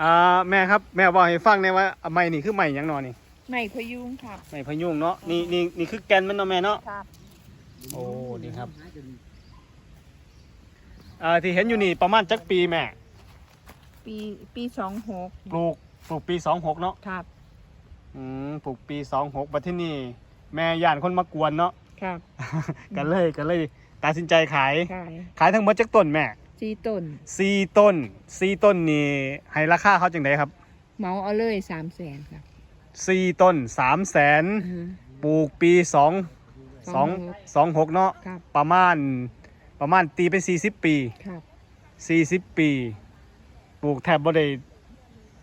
อ่าแม่ครับแม่บอกให้ฟังในอยว่าไม้นี่คือไม้หยังเนอนี่ไม่พยุงครับ ไม้พยุงเนาะนี่นี่นี่คือแกนมันเนาะแม่เนาะครับ โอ้ดีครับอ่าที่เห็นอยู่นี่ประมาณจักปีแม่ปีปีสองหกปลูกปลูกปีสองหกเนาะครับ อืมปลูกปีสองหกบัดที่นี่แม่ย่านคนมากวนเนาะ ครับ กันเลยกันเลยตัดสินใจขาย ขายขายทั้งหมดจักต้นแม่ จีต้นสี่ต้นสี่ต้นนี่ให้ราคาเขาจังไดครับเหมาเอาเลยสามแสนครับสี่ต้นสามแสนอือฮึปลูกปีสองสองสองหกเนาะครับประมาณประมาณตีเป็นสี่สิบปีครับสี่สิบปีปลูกแทบบ่ได้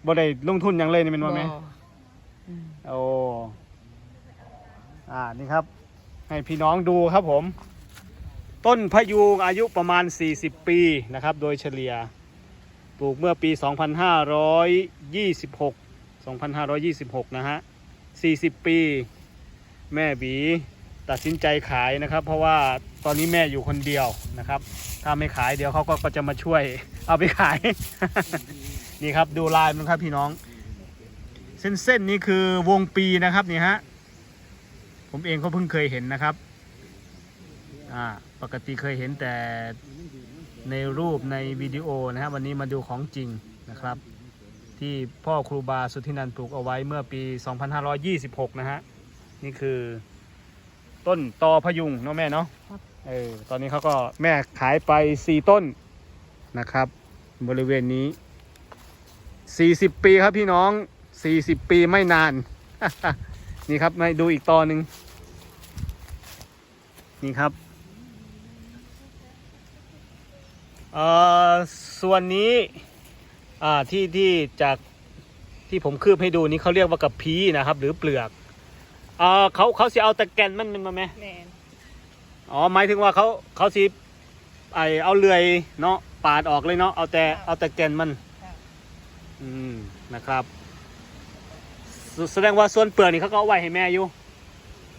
บ่ได้ลงทุนหยังเลยนี่เป็นว่าไหมอืมโอ้อ่านี่ครับ ให้พี่น้องดูครับผม ต้นพะยูงอายุประมาณ 40 ปีนะครับ โดยเฉลี่ยปลูกเมื่อปี 2526 2526 นะฮะ 40 ปี แม่บีตัดสินใจขายนะครับ เพราะว่าตอนนี้แม่อยู่คนเดียวนะครับ ถ้าไม่ขายเดี๋ยวเขาก็จะมาช่วย เอาไปขาย นี่ครับดูลายมันครับพี่น้อง เส้นเส้นๆนี้คือวงปีนะครับนี่ฮะ ผมเองก็เพิ่งเคยเห็นนะครับ อ่าปกติเคยเห็นแต่ในรูปในวิดีโอนะครับวันนี้มาดูของจริงนะครับ ที่พ่อครูบาสุทธินันท์ปลูกเอาไว้เมื่อปี 2526 นะฮะ นี่คือต้นตอพยุงเนาะแม่เนาะครับเออตอนนี้เขาก็แม่ขายไป 4 ต้นนะครับ บริเวณนี้ 40 ปีครับพี่น้อง 40 ปีไม่นาน นี่ครับมาดูอีกตอนหนึ่งนี่ครับเอ่อ ส่วนนี้อ่าที่ที่จากที่ผมคืบให้ดูนี้เขาเรียกว่ากระพี้นะครับ หรือเปลือกเอ่อเขาเขาสิเอาตะแกนมันมันมาไหมแมนอ๋อหมายถึงว่าเขาเขาสิไอเอาเลื่อยเนาะปาดออกเลยเนาะเอาแต่เอาแต่แกนมันครับอืมนะครับแสแสดงว่าส่วนเปลือกนี่เขาก็เอาไว้ให้แม่อยู่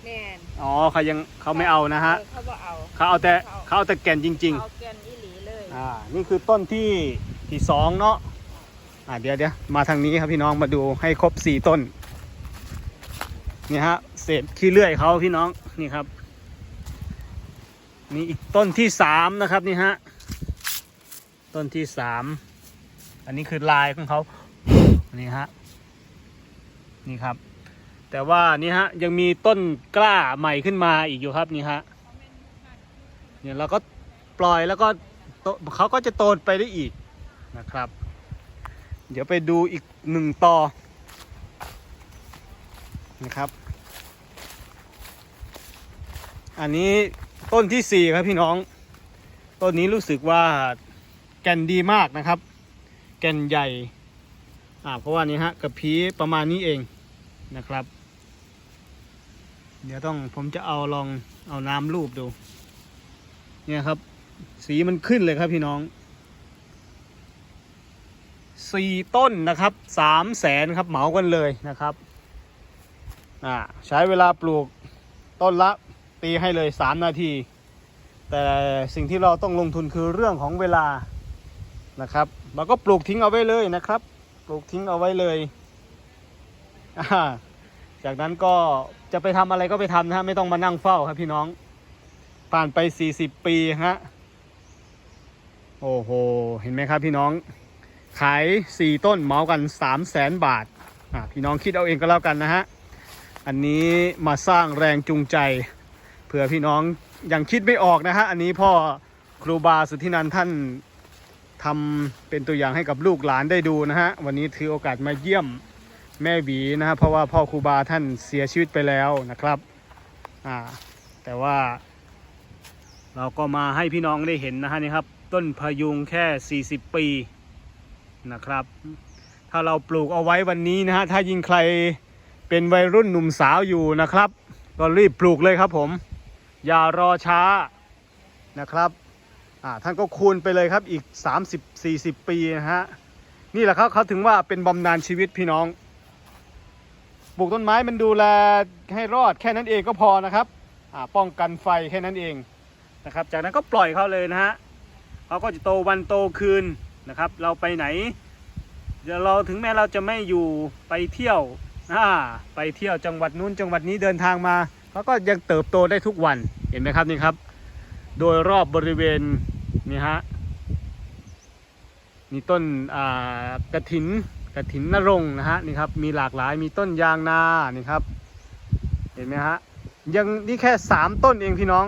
แมนอ๋อเขายังเขาไม่เอานะฮะเออเขาบอกเอาเขาเอาแต่เขาเอาแต่แกนจริงเอาแกนอีหลีเลยๆ อ่านี่คือต้นที่ที่สองเนาะอ่าเดี๋ยวเดี๋ยวมาทางนี้ครับพี่น้องมาดูให้ครบสี่ต้นนี่ฮะเศษขี้เลื่อยเขาพี่น้องนี่ครับนี่อีกต้นที่สามนะครับนี่ฮะต้นที่สามอันนี้คือลายของเขานี่ฮะนี่ครับ แต่ว่านี่ฮะยังมีต้นกล้าใหม่ขึ้นมาอีกอยู่ครับนี่ฮะเนี่ยเราก็ปล่อยแล้วก็ เขาก็จะโตไปได้อีกนะครับ เดี๋ยวไปดูอีกหนึ่งต่อนะครับ อันนี้ต้นที่สี่ครับพี่น้อง ต้นนี้รู้สึกว่าแก่นดีมากนะครับ แก่นใหญ่อ่าเพราะว่านี่ฮะกระพี้ประมาณนี้เองนะครับ เดี๋ยวต้องผมจะเอาลองเอาน้ำรูปดู เนี่ยครับ สีมันขึ้นเลยครับพี่น้องสี่ต้นนะครับสามแสนครับเหมากันเลยนะครับอ่าใช้เวลาปลูกต้นละตีให้เลยสามนาที แต่สิ่งที่เราต้องลงทุนคือเรื่องของเวลานะครับเราก็ปลูกทิ้งเอาไว้เลยนะครับ ปลูกทิ้งเอาไว้เลยอ่าจากนั้นก็จะไปทำอะไรก็ไปทำนะฮะไม่ต้องมานั่งเฝ้าครับพี่น้องผ่านไป 40 ปีฮะ โอ้โห เห็นไหมครับพี่น้อง ขาย 4 ต้นเหมากัน 3 0 0แสนบาทอะพี่น้องคิดเอาเองก็แล้วกันนะฮะ อันนี้มาสร้างแรงจูงใจเผื่อพี่น้องยังคิดไม่ออกนะฮะ อันนี้พ่อครูบาสุทธินันท์ท่านทำเป็นตัวอย่างให้กับลูกหลานได้ดูนะฮะ วันนี้ถือโอกาสมาเยี่ยมแม่บีนะฮะเพราะว่าพ่อครูบาท่านเสียชีวิตไปแล้วนะครับอ่าแต่ว่าเราก็มาให้พี่น้องได้เห็นนะฮะนี่ครับ ต้นพะยุงแค่ 40 ปีนะครับ ถ้าเราปลูกเอาไว้วันนี้นะฮะ ถ้ายิ่งใครเป็นวัยรุ่นหนุ่มสาวอยู่นะครับ ก็รีบปลูกเลยครับผม อย่ารอช้านะครับอ่าท่านก็คูณไปเลยครับอีก 30-40 ปีนะฮะ นี่แหละครับเขาถึงว่าเป็นบำนาญชีวิตพี่น้องปลูกต้นไม้มันดูแลให้รอดแค่นั้นเองก็พอนะครับอ่าป้องกันไฟแค่นั้นเองนะครับ จากนั้นก็ปล่อยเขาเลยนะฮะ เขาก็จะโตวันโตคืนนะครับ เราไปไหนเดี๋ยวเราถึงแม้เราจะไม่อยู่ไปเที่ยวอ่าไปเที่ยวจังหวัดนู้นจังหวัดนี้เดินทางมาเขาก็ยังเติบโตได้ทุกวันเห็นไหมครับนี่ครับ โดยรอบบริเวณนี่ฮะมีต้นกระถินกระถินนรงนะฮะนี่ครับมีหลากหลายมีต้นยางนานี่ครับ เห็นไหมฮะยังนี่แค่สามต้นเองพี่น้อง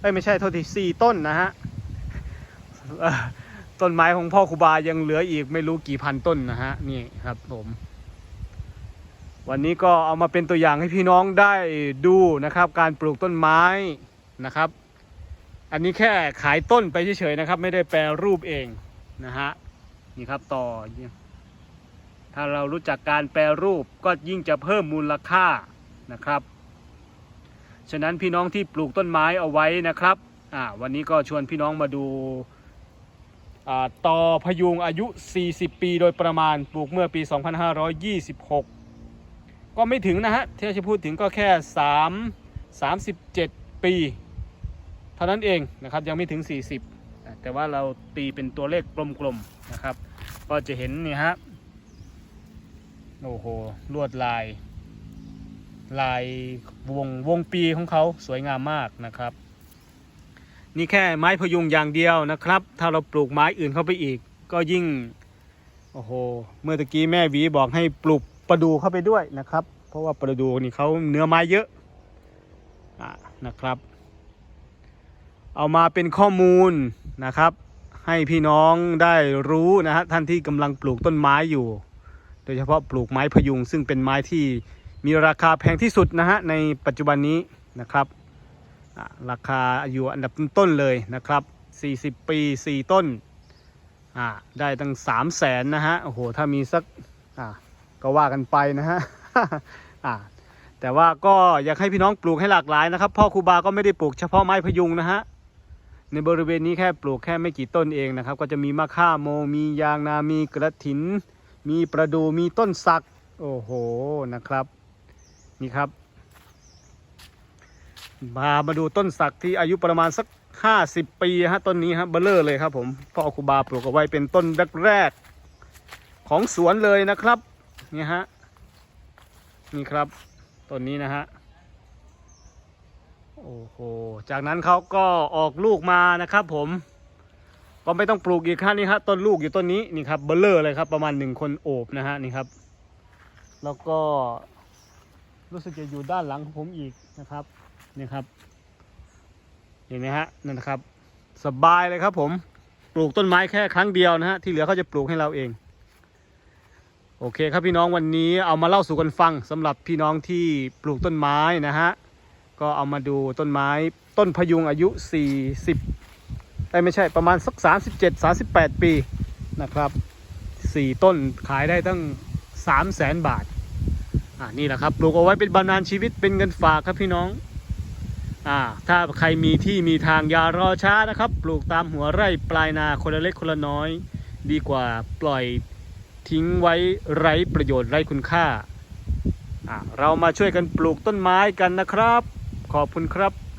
เอ้ยไม่ใช่โทษทีสี่ต้นนะฮะ ต้นไม้ของพ่อครูบายังเหลืออีกไม่รู้กี่พันต้นนะฮะนี่ครับผม วันนี้ก็เอามาเป็นตัวอย่างให้พี่น้องได้ดูนะครับ การปลูกต้นไม้นะครับ อันนี้แค่ขายต้นไปเฉยๆนะครับ ไม่ได้แปรรูปเองนะฮะนี่ครับต่อ ถ้าเรารู้จักการแปรรูปก็ยิ่งจะเพิ่มมูลค่านะครับ ฉะนั้นพี่น้องที่ปลูกต้นไม้เอาไว้นะครับอ่าวันนี้ก็ชวนพี่น้องมาดู ต่อพยุงอายุ 40 ปีโดยประมาณปลูกเมื่อปี 2526 ก็ไม่ถึงนะฮะที่จะพูดถึงก็แค่ 3 37 ปี เท่านั้นเองนะครับยังไม่ถึง 40 แต่ว่าเราตีเป็นตัวเลขกลมๆนะครับ ก็จะเห็นนี่ฮะโอ้โหลวดลาย ลายวงวงปีของเขาสวยงามมากนะครับ นี่แค่ไม้พยุงอย่างเดียวนะครับ ถ้าเราปลูกไม้อื่นเข้าไปอีก ก็ยิ่ง โอ้โห เมื่อตะกี้แม่หวีบอกให้ปลูกประดูเข้าไปด้วยนะครับ เพราะว่าประดูนี่เขาเนื้อไม้เยอะอะนะครับ เอามาเป็นข้อมูลนะครับ ให้พี่น้องได้รู้นะฮะท่านที่กำลังปลูกต้นไม้อยู่ โดยเฉพาะปลูกไม้พยุงซึ่งเป็นไม้ที่มีราคาแพงที่สุดนะฮะในปัจจุบันนี้นะครับ ราคาอยู่อันดับต้นๆเลยนะครับ 40 ปี 4 ต้น ได้ตั้ง 3 0 0แสนนะฮะ โอ้โห ถ้ามีสักก็ว่ากันไปนะฮะแต่ว่าก็อยากให้พี่น้องปลูกให้หลากหลายนะครับ พ่อครูบาก็ไม่ได้ปลูกเฉพาะไม้พยุงนะฮะ ในบริเวณนี้แค่ปลูกแค่ไม่กี่ต้นเองนะครับ ก็จะมีมะข่าโม มียางนา มีกระถิน มีประดู มีต้นสัก โอ้โห นะครับ นี่ครับ มามาดูต้นสักที่อายุประมาณสักห้าสิบปีฮะต้นนี้ฮะเบลเลอร์เลยครับผมพ่อครูบาปลูกเอาไว้เป็นต้นแรกๆของสวนเลยนะครับนี่ฮะนี่ครับต้นนี้นะฮะโอ้โหจากนั้นเขาก็ออกลูกมานะครับผมก็ไม่ต้องปลูกอีกครับนี่ครับต้นลูกอยู่ต้นนี้นี่ครับเบลเลอร์เลยครับประมาณหนึ่งคนโอบนะฮะนี่ครับ แล้วก็ รู้สึกจะอยู่ด้านหลังของผมอีกนะครับนี่ครับ เห็นไหมฮะนั่นนะครับ สบายเลยครับผมปลูกต้นไม้แค่ครั้งเดียวนะฮะที่เหลือเขาจะปลูกให้เราเอง โอเคครับพี่น้องวันนี้เอามาเล่าสู่กันฟังสำหรับพี่น้องที่ปลูกต้นไม้นะฮะก็เอามาดูต้นไม้ต้นพยุงอายุ 40ได้ไม่ใช่ประมาณสัก 37 38 ปีนะครับ 4 ต้นขายได้ตั้ง 3 0 0แสนบาท อ่านี่แหละครับปลูกเอาไว้เป็นบำนาญชีวิตเป็นเงินฝากครับพี่น้องอ่าถ้าใครมีที่มีทางอย่ารอช้านะครับ ปลูกตามหัวไร่ปลายนาคนละเล็กคนละน้อย ดีกว่าปล่อยทิ้งไว้ไร้ประโยชน์ไร้คุณค่าอ่าเรามาช่วยกันปลูกต้นไม้กันนะครับ ขอบคุณครับ